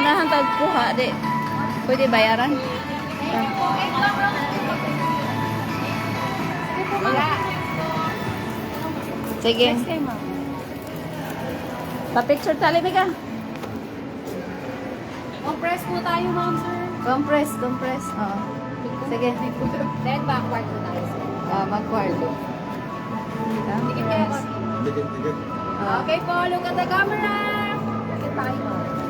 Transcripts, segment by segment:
ganahan tagkuha, di. Pwede bayaran? Wala. Sige. Pa-picture tali ka. Compress po tayo, ma'am, sir. Compress, compress. Oo. Sige. Then, backward po tayo. Ah. Sige, kaya po. Okay po, look at the camera. Look at tayo.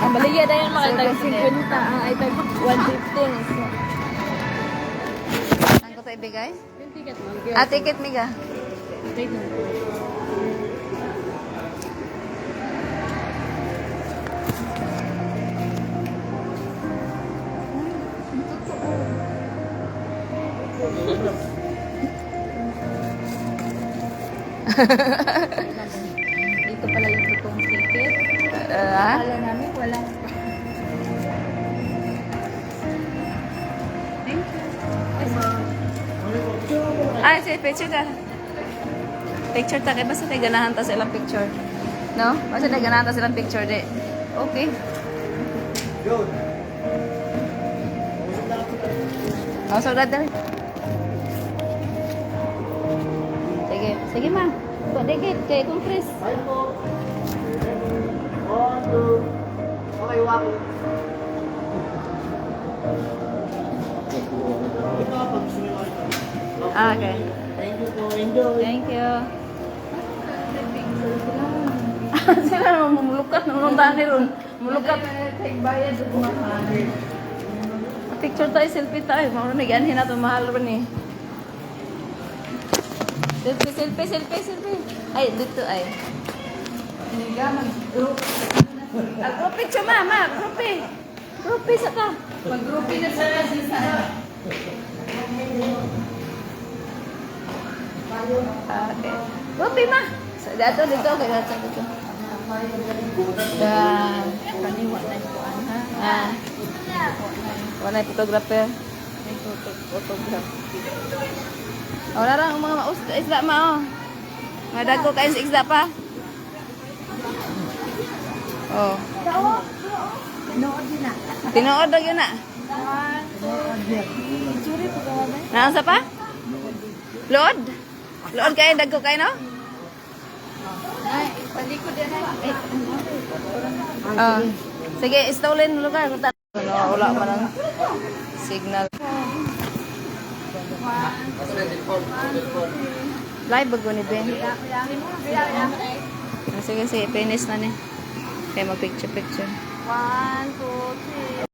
Ang baligya na yung mga tag 50, ang ay tag 150. Saan ko to ibigay? Yung ticket mo. Ah, ticket miga. Wait lang. Dito pala yung totoong ticket. Ah, Akala namin sige, picture ka. Picture ta kay basta tayo ganahan ta silang picture. No? Basta tayo ganahan ta silang picture di. Okay. Oh, so dad Sige, sige ma. Kung digit kay compress. Ah, okay. Thank you po. Enjoy. Thank you. Sila naman mamulukat. Namunta ni Ron. Mulukat. Picture tayo, selfie tayo. Mauro na ganhin na. Mahal rin eh. Selfie, selfie, selfie, selfie. Ay, dito ay. Hiniga, mag-group. Ah, group picture, ma, ma. Group eh. Group eh, saka. Mag-group na sa Rupi ma. Sa dato dito kay dato dito. Dan Kaniwa na yung kuan, ha? ah. Wala photographer. May photo, photograph. Wala lang ang mga maus isda ma oh. Mga dagko kayo sa isda pa. Oh. Nood din na. Tinuod dag yun na. Nasa pa? Load? Load kayo dagko kayo no? Ay, palikod din ay. Ay, Ah. Sige, stolen lugar. Ano, wala pa ng signal. Live bago ni Ben. Ah, Sige, sige, finish na ni. Kaya mag-picture-picture. One, two, three.